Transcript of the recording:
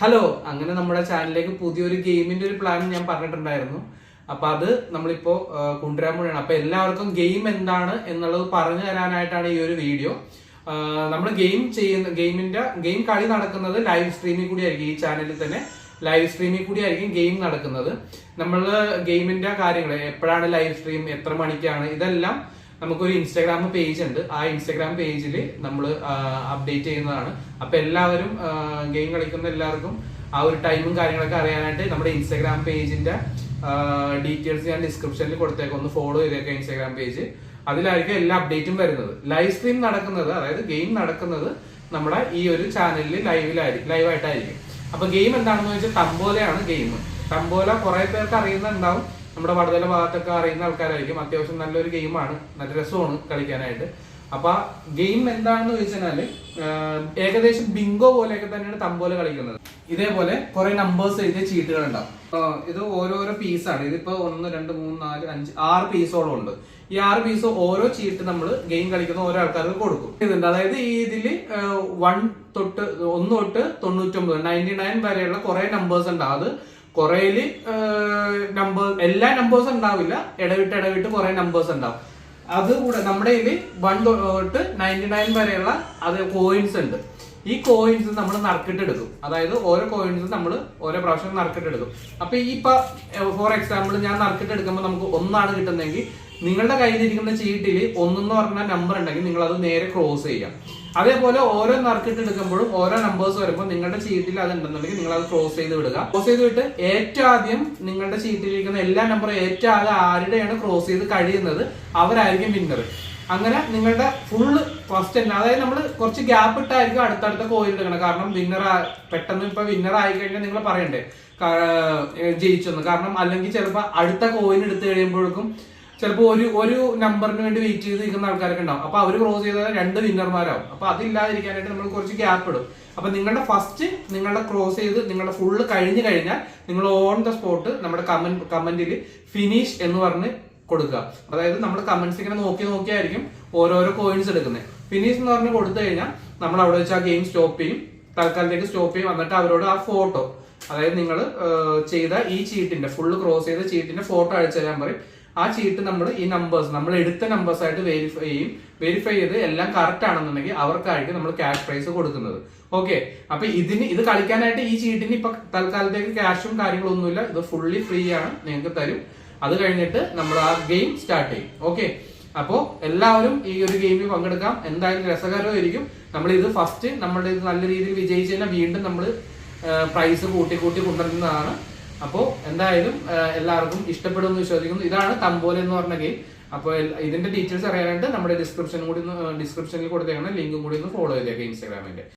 Hello അങ്ങനെ നമ്മുടെ ചാനലിലേക്ക് പുതിയൊരു ഗെയിമിന്റെ ഒരു പ്ലാൻ ഞാൻ പറഞ്ഞിട്ടുണ്ടായിരുന്നു. അപ്പൊ അത് നമ്മളിപ്പോ കൊണ്ടുവരാൻ പോവുകയാണ്. അപ്പൊ എല്ലാവർക്കും ഗെയിം എന്താണ് എന്നുള്ളത് പറഞ്ഞു തരാനായിട്ടാണ് ഈ ഒരു വീഡിയോ നമ്മൾ ഗെയിം ചെയ്യുന്ന ഗെയിമിന്റെ ഗെയിം കളി നടക്കുന്നത് ലൈവ് സ്ട്രീമിൽ കൂടി ആയിരിക്കും ഈ ചാനലിൽ തന്നെ ലൈവ് സ്ട്രീമിൽ കൂടി ആയിരിക്കും ഗെയിം നടക്കുന്നത്. നമ്മൾ ഗെയിമിന്റെ കാര്യങ്ങൾ എപ്പോഴാണ് ലൈവ് സ്ട്രീം എത്ര മണിക്കാണ് ഇതെല്ലാം നമുക്കൊരു ഇൻസ്റ്റാഗ്രാം പേജ് ഉണ്ട്. ആ ഇൻസ്റ്റാഗ്രാം പേജിൽ നമ്മൾ അപ്ഡേറ്റ് ചെയ്യുന്നതാണ്. അപ്പൊ എല്ലാവരും ഗെയിം കളിക്കുന്ന എല്ലാവർക്കും ആ ഒരു ടൈമും കാര്യങ്ങളൊക്കെ അറിയാനായിട്ട് നമ്മുടെ ഇൻസ്റ്റാഗ്രാം പേജിന്റെ ഡീറ്റെയിൽസ് ഞാൻ ഡിസ്ക്രിപ്ഷനിൽ കൊടുത്തേക്കാം. ഒന്ന് ഫോളോ ചെയ്തേക്കാം ഇൻസ്റ്റാഗ്രാം പേജ് അതിലായിരിക്കും എല്ലാ അപ്ഡേറ്റും വരുന്നത്. ലൈവ് സ്ട്രീം നടക്കുന്നത് അതായത് ഗെയിം നടക്കുന്നത് നമ്മുടെ ഈ ഒരു ചാനലിൽ ലൈവിലായിരിക്കും ലൈവായിട്ടായിരിക്കും അപ്പൊ ഗെയിം എന്താണെന്ന് വെച്ചാൽ തമ്പോലയാണ് ഗെയിം തമ്പോല കുറെ പേർക്ക് അറിയുന്നുണ്ടാവും. നമ്മുടെ വടതല ഭാഗത്തൊക്കെ അറിയുന്ന ആൾക്കാരായിരിക്കും. അത്യാവശ്യം നല്ലൊരു ഗെയിമാണ്. നല്ല രസമാണ് കളിക്കാനായിട്ട്. അപ്പൊ ഗെയിം എന്താണെന്ന് ചോദിച്ചാൽ ഏകദേശം ബിങ്കോ പോലെയൊക്കെ തന്നെയാണ് തമ്പോല കളിക്കുന്നത്. ഇതേപോലെ കുറെ നമ്പേഴ്സ് എഴുതിയ ചീട്ടുകൾ ഉണ്ടാവും. ആ, ഇത് ഓരോരോ പീസാണ് ഇതിപ്പോ ഒന്ന് രണ്ട് മൂന്ന് നാല് അഞ്ച് ആറ് പീസോളം ഉണ്ട്. ഈ ആറ് പീസ് ഓരോ ചീട്ട് നമ്മൾ ഗെയിം കളിക്കുന്ന ഓരോ ആൾക്കാർക്ക് കൊടുക്കും. ഇതുണ്ട്. അതായത് ഈ ഇതിൽ വൺ തൊട്ട് ഒന്ന് തൊട്ട് തൊണ്ണൂറ്റൊമ്പത് നയന്റി നയൻ വരെയുള്ള കുറെ നമ്പേഴ്സ് ഉണ്ടാവും. അത് കുറേയിൽ നമ്പർ എല്ലാ നമ്പേഴ്സും ഉണ്ടാവില്ല. ഇടവിട്ട് ഇടവിട്ട് കുറെ നമ്പേഴ്സ് ഉണ്ടാവും. അത് കൂടെ നമ്മുടെ ഇതിൽ വൺ തൊട്ട് നയന്റി നയൻ വരെയുള്ള അത് കോയിൻസ് ഉണ്ട്. ഈ കോയിൻസ് നമ്മൾ നറുക്കിട്ടെടുക്കും. അതായത് ഓരോ കോയിൻസ് നമ്മൾ ഓരോ പ്രാവശ്യം നറുക്കിട്ടെടുക്കും. അപ്പൊ ഈ ഇപ്പൊ ഫോർ എക്സാമ്പിൾ ഞാൻ നറുക്കിട്ടെടുക്കുമ്പോൾ നമുക്ക് ഒന്നാണ് കിട്ടുന്നതെങ്കിൽ നിങ്ങളുടെ കയ്യിലിരിക്കുന്ന ചീട്ടിൽ ഒന്നെന്ന് പറഞ്ഞ നമ്പർ ഉണ്ടെങ്കിൽ നിങ്ങൾ അത് നേരെ ക്രോസ് ചെയ്യാം. അതേപോലെ ഓരോ നറുക്കിട്ട് എടുക്കുമ്പോഴും ഓരോ നമ്പേഴ്സ് വരുമ്പോൾ നിങ്ങളുടെ ചീട്ടിൽ അത് ഉണ്ടെന്നുണ്ടെങ്കിൽ നിങ്ങൾ അത് ക്ലോസ് ചെയ്ത് വിടുക. ക്ലോസ് ചെയ്ത് വിട്ട് ഏറ്റവും ആദ്യം നിങ്ങളുടെ ചീട്ടിലിരിക്കുന്ന എല്ലാ നമ്പറും ഏറ്റവും ആദ്യം ആരുടെയാണ് ക്ലോസ് ചെയ്ത് കഴിയുന്നത്? അവരായിരിക്കും വിന്നർ അങ്ങനെ നിങ്ങളുടെ ഫുള്ള് ഫസ്റ്റ് തന്നെ അതായത് നമ്മൾ കുറച്ച് ഗ്യാപ്പ് ഇട്ടായിരിക്കും അടുത്തടുത്ത കോയിൽ എടുക്കണം കാരണം വിന്നർ പെട്ടെന്ന് ഇപ്പൊ വിന്നർ ആയി കഴിഞ്ഞാൽ നിങ്ങൾ പറയണ്ടേ ജയിച്ചു ജയിച്ചെന്ന്. കാരണം അല്ലെങ്കിൽ ചിലപ്പോൾ അടുത്ത കോയിൻ എടുത്തു കഴിയുമ്പോഴേക്കും ചിലപ്പോൾ ഒരു ഒരു നമ്പറിന് വേണ്ടി വെയിറ്റ് ചെയ്ത് നിൽക്കുന്ന ആൾക്കാരൊക്കെ ഉണ്ടാവും. അപ്പൊ അവർ ക്രോസ് ചെയ്താൽ രണ്ട് വിന്നർമാരാവും അപ്പൊ അതില്ലാതിരിക്കാനായിട്ട് നമ്മൾ കുറച്ച് ഗ്യാപ്പ് ഇടും. അപ്പൊ നിങ്ങളുടെ ഫസ്റ്റ് നിങ്ങളുടെ ക്രോസ് ചെയ്ത് നിങ്ങളുടെ ഫുള്ള് കഴിഞ്ഞു കഴിഞ്ഞാൽ നിങ്ങൾ ഓൺ ദ സ്പോട്ട് നമ്മുടെ കമന്റ് കമന്റിൽ ഫിനിഷ് എന്ന് പറഞ്ഞ് കൊടുക്കുക. അതായത് നമ്മൾ കമന്റ്സ് ഇങ്ങനെ നോക്കി നോക്കിയായിരിക്കും ഓരോരോ കോയിൻസ് എടുക്കുന്നത്. ഫിനിഷ് എന്ന് പറഞ്ഞ് കൊടുത്തു കഴിഞ്ഞാൽ നമ്മൾ അവിടെ വെച്ച് ആ ഗെയിം സ്റ്റോപ്പ് ചെയ്യും. തൽക്കാലത്തേക്ക് സ്റ്റോപ്പ് ചെയ്യും. എന്നിട്ട് അവരോട് ആ ഫോട്ടോ അതായത് നിങ്ങൾ ചെയ്ത ഈ ചീട്ടിന്റെ ഫുള്ള് ക്രോസ് ചെയ്ത ചീട്ടിന്റെ ഫോട്ടോ അയച്ചു തരാൻ പറയും. ആ ചീട്ട് നമ്മൾ ഈ നമ്പേഴ്സ് നമ്മൾ എടുത്ത നമ്പേഴ്സ് ആയിട്ട് വെരിഫൈ ചെയ്യും. വെരിഫൈ ചെയ്ത് എല്ലാം കറക്റ്റ് ആണെന്നുണ്ടെങ്കിൽ അവർക്കായിട്ട് നമ്മൾ ക്യാഷ് പ്രൈസ് കൊടുക്കുന്നത്. ഓക്കെ അപ്പൊ ഇതിന് ഇത് കളിക്കാനായിട്ട് ഈ ചീട്ടിന് ഇപ്പൊ തൽക്കാലത്തേക്ക് ക്യാഷും കാര്യങ്ങളൊന്നുമില്ല ഇത് ഫുള്ളി ഫ്രീ ആണ്. നിങ്ങൾക്ക് തരും. അത് കഴിഞ്ഞിട്ട് നമ്മൾ ആ ഗെയിം സ്റ്റാർട്ട് ചെയ്യും. ഓക്കെ അപ്പോ എല്ലാവരും ഈ ഒരു ഗെയിമിൽ പങ്കെടുക്കാം. എന്തായാലും രസകരമായിരിക്കും. നമ്മൾ ഇത് ഫസ്റ്റ് നമ്മുടെ ഇത് നല്ല രീതിയിൽ വിജയിച്ചു കഴിഞ്ഞാൽ വീണ്ടും നമ്മൾ പ്രൈസ് കൂട്ടി കൂട്ടി കൊണ്ടുവരുന്നതാണ്. അപ്പോൾ എന്തായാലും എല്ലാവർക്കും ഇഷ്ടപ്പെടുമെന്ന് വിശ്വസിക്കുന്നു. ഇതാണ് തമ്പോല എന്ന് പറഞ്ഞ ഗെയിം. അപ്പോൾ ഇതിന്റെ ഡീറ്റെയിൽസ് അറിയാനായിട്ട് നമ്മുടെ ഡിസ്ക്രിപ്ഷൻ കൂടി ഡിസ്ക്രിപ്ഷനിൽ കൊടുത്തേക്കുന്ന ലിങ്കും കൂടി ഒന്ന് ഫോളോ ചെയ്തേക്കാം ഇൻസ്റ്റാഗ്രാമിന്റെ